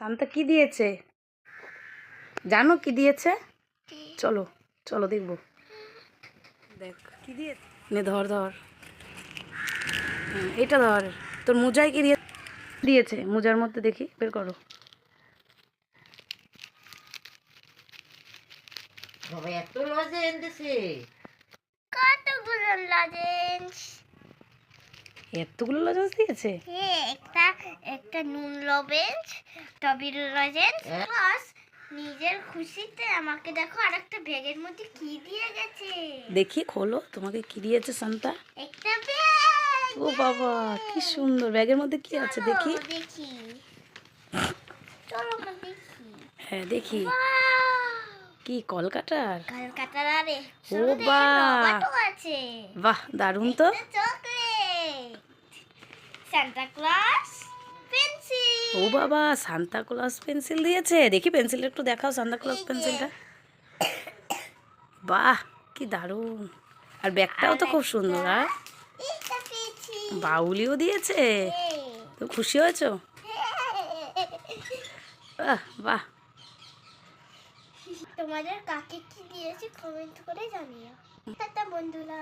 শান্তা কি দিয়েছে? জানো কি দিয়েছে? চলো চলো দেখব। দেখ কি দিয়ে নে ধর ধর। হুম, এটা ধর। তোর মোজায় কি দিয়ে দিয়েছে? মোজার মধ্যে দেখি বের করো। এত লজে এনেছে কতগুলো লজেন্স? এতগুলো লজেন্স দিয়েছে? হ্যাঁ একটা একটা নুন লজেন্স টবির লজেন্স হ্যাঁ। প্লাস নিজের খুশিতে আমাকে দেখো আরেকটা ব্যাগের মধ্যে কি দিয়ে গেছে। দেখি খোলো তোমাকে কি দিয়েছে শান্তা একটা ব্যাগ! ও বাবা কি সুন্দর। ব্যাগের মধ্যে কি আছে? দেখি। দেখি। চলো দেখি। হ্যাঁ দেখি। কি কলকাতার? কলকাতার আরে ও বাহ। বাহ দারুণ তো। চকলেট সান্তা ক্লজ পেন্সিল ও বাবা সান্তা ক্লজ পেন্সিল দিয়েছে। দেখি পেন্সিলটা একটু দেখাও সান্তা ক্লজ পেন্সিলটা বাহ কি দারুণ। আর ব্যাগটাও তো খুব সুন্দর আর বাউলিও দিয়েছে। তো খুশি হয়েছো? বাহ বাহ। তোমাদের কাকে কি দিয়েছি কমেন্ট করে জানিও। টাটা বন্ধুরা।